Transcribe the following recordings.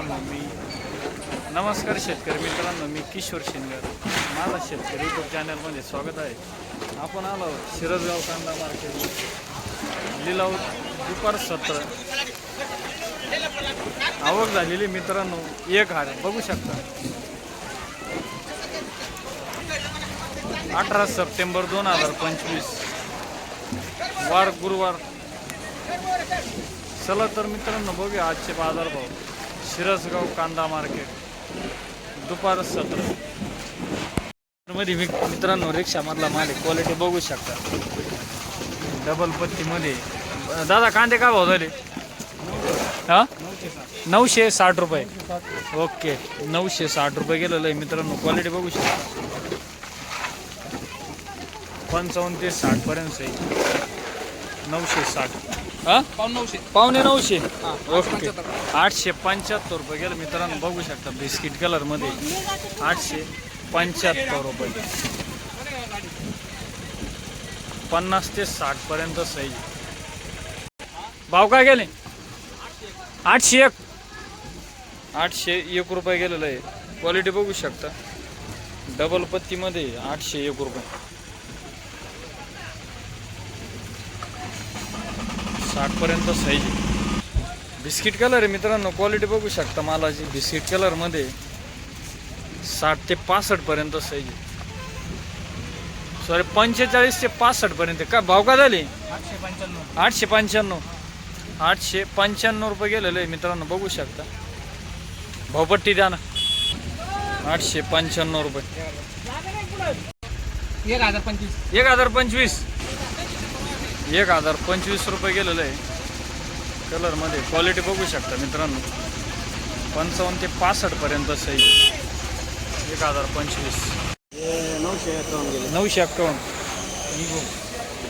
मित्रांनो मी नमस्कार शेतकरी मित्रांनो मी किशोर शिंदर माझा शेतकरी यूट्यूब चॅनलमध्ये स्वागत आहे. आपण आलो आहोत शिरसगाव कांदा मार्केट लिलाव दुपार सत्र. आवक झालेली मित्रांनो एक हार. बघू शकता. अठरा सप्टेंबर दोन हजार पंचवीस. वार गुरुवार. चला तर मित्रांनो बघूया आजचे बाजारभाव. शिरसगाव कांदा मार्केट दुपार सत्र. मध्ये मित्रांनो रिक्षामधला माल क्वालिटी बघू शकता. डबल पत्तीमध्ये दादा कांदे काय भाव झाले? हां? नऊशे साठ रुपये. ओके. नऊशे साठ रुपये गेलेलं आहे मित्रांनो. क्वालिटी बघू शकता. पंचावन्न ते साठ पर्यंत आहे. नऊशे साठ. हा? पाऊन नऊशे. पावणे नऊशे? ओके. आठशे पंच्याहत्तर रुपये गेलं. मित्रांनो बघू शकता बिस्किट कलरमध्ये. आठशे पंच्याहत्तर रुपये. पन्नास ते साठ पर्यंत साईज भाव काय गेले? आठशे एक. आठशे एक रुपये गेलेलं आहे. क्वालिटी बघू शकता. डबल पत्तीमध्ये आठशे एक रुपये. साठ पर्यंत साईज बिस्किट कलर आहे मित्रांनो क्वालिटी बघू शकता मालाची. बिस्किट कलरमध्ये साठ ते पासष्ट पर्यंत साईज सॉरी पंचेचाळीस ते पासष्ट पर्यंत. का भाव का झाले? आठशे पंच्याण्णव आठशे पंच्याण्णव. आठशे पंच्याण्णव रुपये गेलेलं आहे मित्रांनो बघू शकता. भावपट्टी द्या ना. आठशे पंच्याण्णव रुपये. एक हजार पंचवीस. एक हजार पंचवीस. एक हजार पंचवीस रुपये गेलेलं आहे. कलरमध्ये क्वालिटी बघू शकता मित्रांनो. पंचावन्न ते पासष्टपर्यंत सही एक हजार पंचवीस. नऊशे अकाउंट गेले नऊशे एकावन्न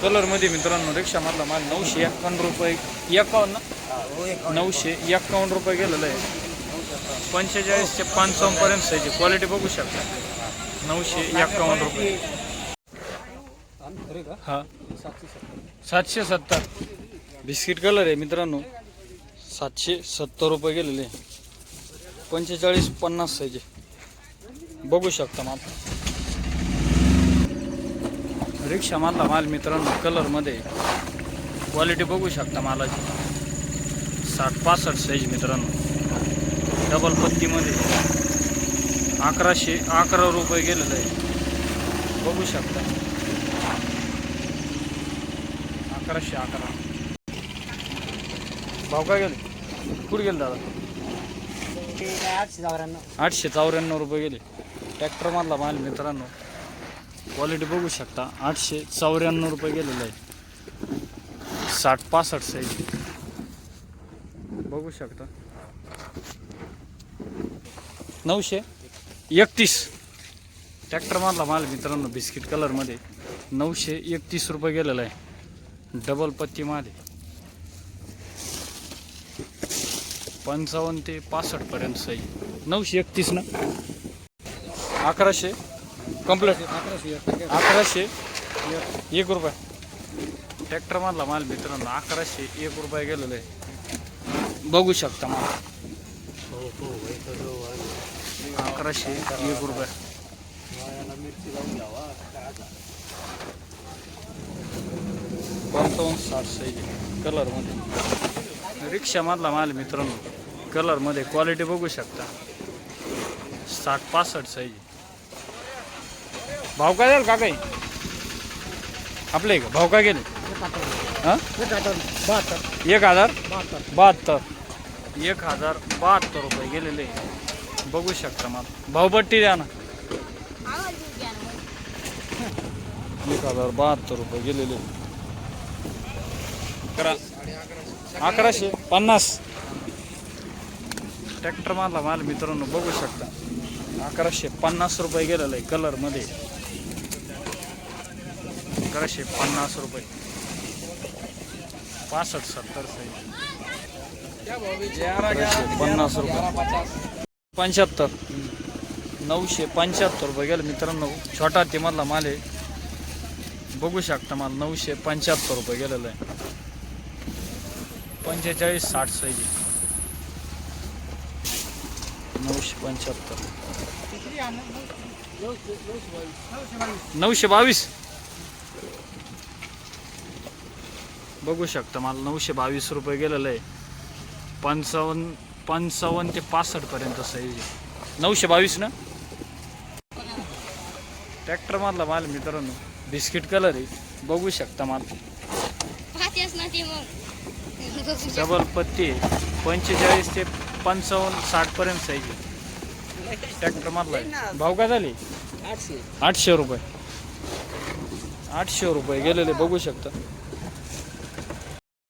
कलरमध्ये मित्रांनो रिक्षामधला माल नऊशे एक्कावन्न रुपये. एकावन्न? नऊशे एक्कावन्न रुपये गेलेलं आहे. पंचेचाळीस ते पंचावन्नपर्यंत सहीची क्वालिटी बघू शकता. नऊशे एक्कावन्न रुपये. का? हा. सातशे सत्तर. सातशे सत्तर बिस्किट कलर आहे मित्रांनो. सातशे सत्तर रुपये गेलेले. पंचेचाळीस पन्नास साईजे बघू शकता माल रिक्षामधला माल मित्रांनो कलरमध्ये क्वालिटी बघू शकता मालाची. साठ पासष्ट साईज मित्रांनो. डबल पत्तीमध्ये अकराशे अकरा रुपये गेलेलं आहे. बघू शकता. अकराशे अकरा भाव काय गेले कुठे गेले दादा आठशे चौऱ्याण्णव आठशे चौऱ्याण्णव रुपये गेले ट्रॅक्टरमधला माल मित्रांनो क्वालिटी बघू शकता आठशे चौऱ्याण्णव रुपये गेलेलं आहे साठ पासष्ट साईज बघू शकता नऊशे एकतीस ट्रॅक्टरमधला माल मित्रांनो बिस्किट कलरमध्ये नऊशे एकतीस रुपये गेलेला आहे डबल पत्तीमध्ये पंचावन्न ते पासष्ट पर्यंत सही. नऊशे एकतीस ना? अकराशे. कंप्लीट अकराशे. अकराशे एक रुपये. ट्रॅक्टरमधला माल मित्रांनो अकराशे एक रुपये गेलेलं आहे. बघू शकता माल. अकराशे एक रुपये. पंचावन्न साठ साईज कलरमध्ये. रिक्षामधला माल मित्रांनो. कलरमध्ये क्वालिटी बघू शकता. साठ पासष्ट साईज भाव काय झाला का काही आपले का? भाव काय गेले? हां? एक हजार? बहात्तर. बहात्तर एक हजार बहात्तर रुपये गेलेले बघू शकता मला. भावपट्टी द्या ना. एक हजार बहात्तर रुपये गेलेले अकरा. अकराशे पन्नास. ट्रॅक्टर मारला माल मित्रांनो बघू शकता. अकराशे पन्नास रुपये गेलेलं आहे कलरमध्ये अकराशे पन्नास रुपये. पासष्ट सत्तर साईज. अकराशे पन्नास रुपये. पंच्याहत्तर. नऊशे पंच्याहत्तर रुपये गेलं मित्रांनो. छोटा मधला माल आहे. बघू शकता माल नऊशे पंच्याहत्तर रुपये गेलेलं आहे. पंचेचाळीस साठ साईज नऊशे पंच्याहत्तर. नऊशे बावीस. बघू शकता मला नऊशे बावीस रुपये गेलेलं आहे. पंचावन्न पंचावन्न ते पासष्टपर्यंत पर्यंत नऊशे बावीस ना? ट्रॅक्टर मधला माल मित्रांनो बिस्किट कलर आहे. बघू शकता माल. डबल पत्ती पंचेचाळीस ते पंचावन्न साठ पर्यंत साईज आहे. ट्रॅक्टर मारला आहे. भाव काय झाले? आठशे. आठशे रुपये. आठशे रुपये गेलेले बघू शकता.